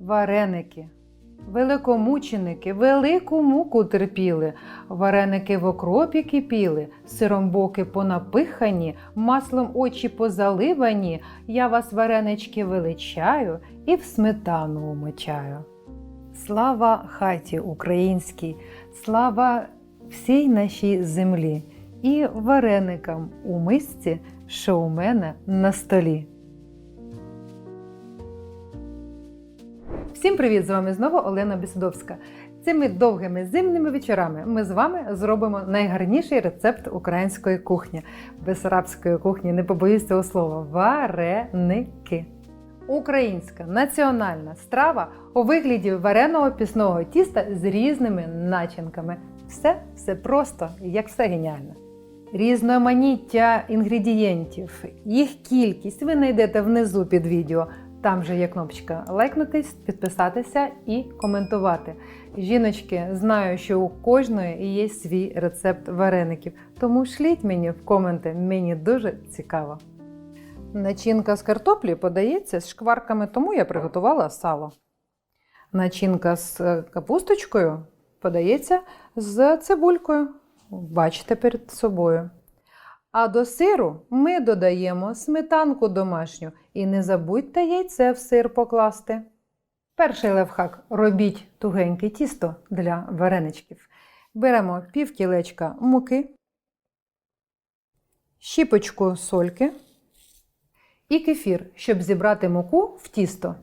вареники. Великомученики велику муку терпіли, вареники в окропі кипіли, сиром боки понапихані, маслом очі позаливані. Я вас, варенички, величаю і в сметану умочаю. Слава хаті українській, слава всій нашій землі і вареникам у мисці, що у мене на столі. Привіт! З вами знову Олена Бісудовська. Цими довгими зимними вечорами ми з вами зробимо найгарніший рецепт української кухні, бесарабської кухні, не побоюсь цього слова вареники. Українська національна страва у вигляді вареного пісного тіста з різними начинками. Все, все просто, як все геніально. Різноманіття інгредієнтів, їх кількість ви знайдете внизу під відео. Там же є кнопочка лайкнутись, підписатися і коментувати. Жіночки, знаю, що у кожної є свій рецепт вареників, тому шліть мені в коменти, мені дуже цікаво. Начинка з картоплі подається з шкварками, тому я приготувала сало. Начинка з е, капусточкою подається з цибулькою. Бачите перед собою. А до сиру ми додаємо сметанку домашню і не забудьте яйце в сир покласти. Перший левхак робіть тугеньке тісто для вареничків. Беремо пів кілечка муки, щіпочку сольки і кефір, щоб зібрати муку в тісто.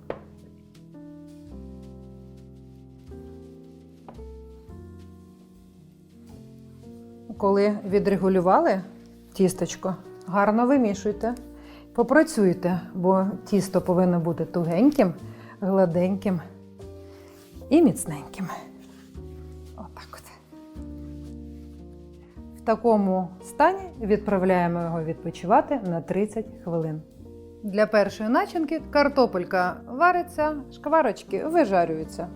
Коли відрегулювали тісточко, гарно вимішуйте. Попрацюйте, бо тісто повинно бути тугеньким, гладеньким і міцненьким. Отак от. В такому стані відправляємо його відпочивати на 30 хвилин. Для першої начинки картопелька вариться, шкварочки вижарюються.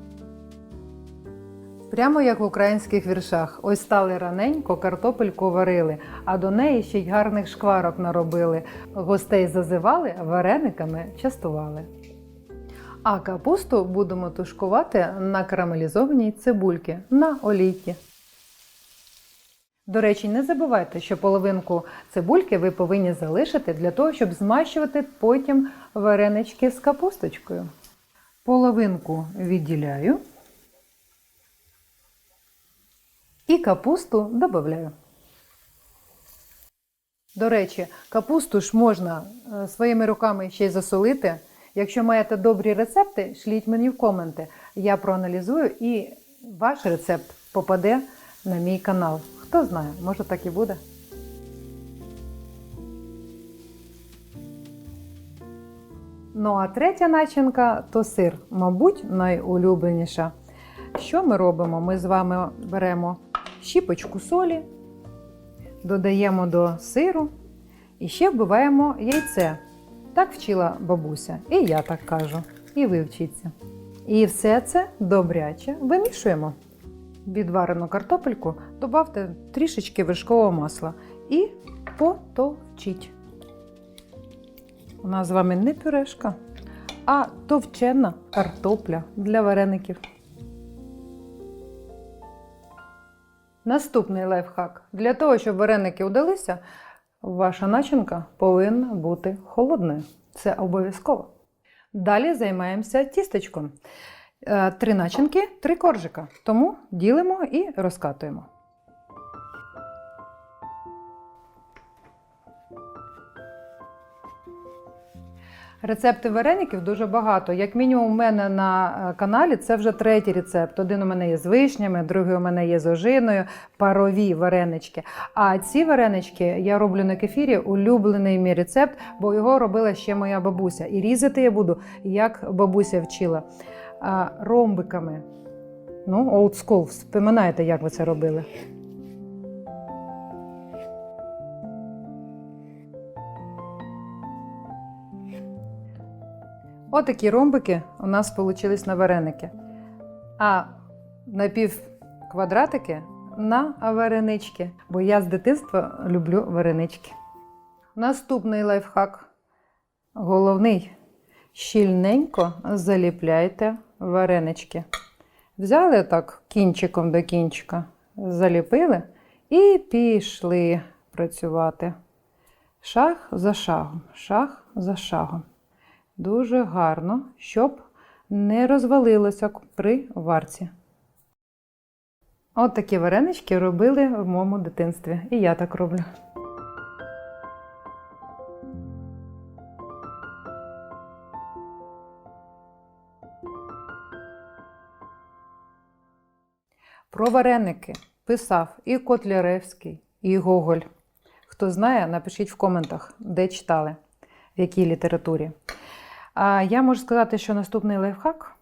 Прямо як в українських віршах. Ось стали раненько, картопельку варили, а до неї ще й гарних шкварок наробили. Гостей зазивали, варениками частували. А капусту будемо тушкувати на карамелізованій цибульці на олійці. До речі, не забувайте, що половинку цибульки ви повинні залишити для того, щоб змащувати потім варенички з капусточкою. Половинку відділяю. І капусту додаю. До речі, капусту ж можна е, своїми руками ще й засолити. Якщо маєте добрі рецепти, шліть мені в коменти. Я проаналізую і ваш рецепт попаде на мій канал. Хто знає, може так і буде. Ну а третя начинка то сир, мабуть, найулюбленіша. Що ми робимо? Ми з вами беремо щіпочку солі, додаємо до сиру і ще вбиваємо яйце. Так вчила бабуся, і я так кажу, і ви вчіться. І все це добряче вимішуємо. Відварену картопельку додавте трішечки вершкового масла і потовчіть. У нас з вами не пюрешка, а товчена картопля для вареників. Наступний лайфхак. Для того, щоб вареники удалися, ваша начинка повинна бути холодною. Це обов'язково. Далі займаємося тістечком. Е, Три начинки, три коржика. Тому ділимо і розкатуємо. Рецепти вареників дуже багато. Як мінімум, у мене на е, каналі це вже третій рецепт. Один у мене є з вишнями, другий у мене є з ожиною, парові варенички. А ці варенички я роблю на кефірі, улюблений мій рецепт, бо його робила ще моя бабуся. І різати я буду, як бабуся вчила. Ромбиками. Ну, old school. Вспоминаєте, як ви це робили? Отакі ромбики у нас вийшли на вареники. А напівквадратики на варенички, бо я з дитинства люблю варенички. Наступний лайфхак головний, щільненько заліпляйте варенички. Взяли так кінчиком до кінчика, заліпили і пішли працювати. Шаг за шагом, шаг за шагом. Дуже гарно, щоб не розвалилося при варці. От такі варенички робили в моєму дитинстві. І я так роблю. Про вареники писав і Котляревський, і Гоголь. Хто знає, напишіть в коментах, де читали, в якій літературі. А я можу сказати, що наступний лайфхак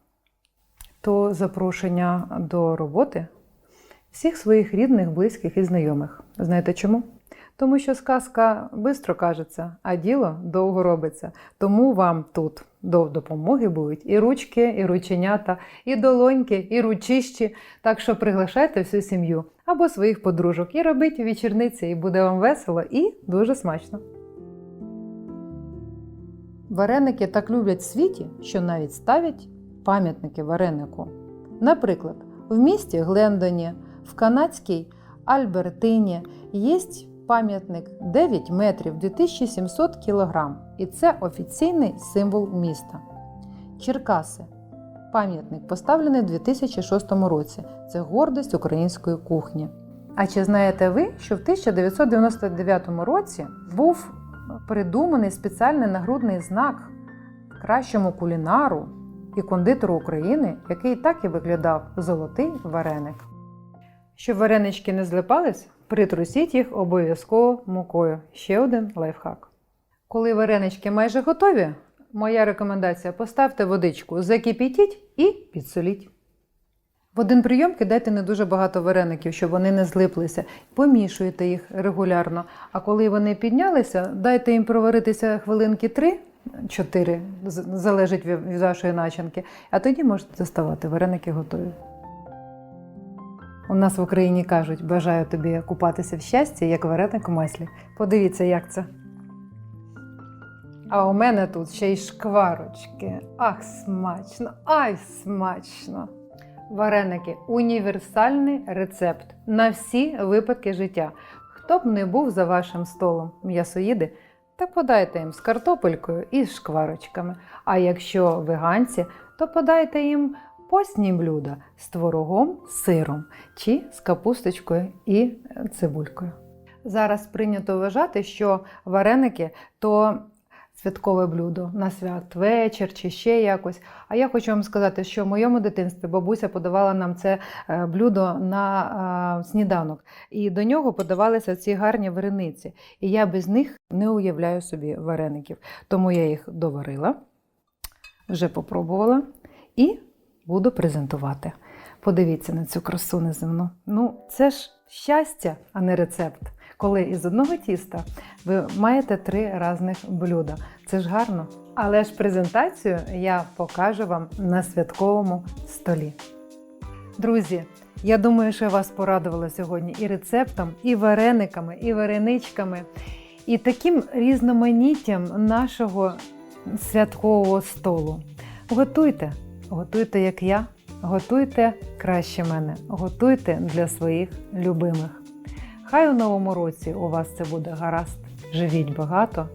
то запрошення до роботи всіх своїх рідних, близьких і знайомих. Знаєте чому? Тому що сказка швидко кажеться, а діло довго робиться. Тому вам тут до допомоги будуть і ручки, і рученята, і долоньки, і ручищі. Так що приглашайте всю сім'ю або своїх подружок і робіть вечірниці, і буде вам весело і дуже смачно. Вареники так люблять світі, що навіть ставлять пам'ятники варенику. Наприклад, в місті Глендоні, в канадській Альбертині є пам'ятник 9 метрів 2700 кілограм, і це офіційний символ міста. Черкаси. Пам'ятник поставлений у 2006 році. Це гордість української кухні. А чи знаєте ви, що в 1999 році був придуманий спеціальний нагрудний знак кращому кулінару і кондитеру України, який так і виглядав золотий вареник. Щоб варенички не злипались, притрусіть їх обов'язково мукою. Ще один лайфхак. Коли варенички майже готові, моя рекомендація поставте водичку, закипітіть і підсоліть. В один прийом кидайте не дуже багато вареників, щоб вони не злиплися. Помішуйте їх регулярно. А коли вони піднялися, дайте їм проваритися хвилинки 3-4, залежить від вашої начинки, а тоді можете доставати. Вареники готові. У нас в Україні кажуть, бажаю тобі купатися в щасті, як вареник у маслі. Подивіться, як це. А у мене тут ще й шкварочки. Ах, смачно! Ай, смачно! Вареники універсальний рецепт на всі випадки життя. Хто б не був за вашим столом, м'ясоїди, так подайте їм з картопелькою і з шкварочками. А якщо веганці, то подайте їм постні блюда з творогом, сиром чи з капусточкою і цибулькою. Зараз прийнято вважати, що вареники то святкове блюдо на святвечір чи ще якось. А я хочу вам сказати, що в моєму дитинстві бабуся подавала нам це е, блюдо на е, сніданок, і до нього подавалися ці гарні варениці. І я без них не уявляю собі вареників. Тому я їх доварила, вже попробувала і буду презентувати. Подивіться на цю красу неземну. Ну, це ж щастя, а не рецепт. Коли із одного тіста ви маєте три різних блюда. Це ж гарно. Але ж презентацію я покажу вам на святковому столі. Друзі, я думаю, що я вас порадувала сьогодні і рецептом, і варениками, і вареничками, і таким різноманіттям нашого святкового столу. Готуйте, готуйте, як я, готуйте краще мене, готуйте для своїх любимих. Хай у новому році у вас це буде гаразд, живіть багато.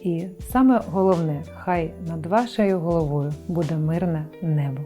І саме головне, хай над вашою головою буде мирне небо.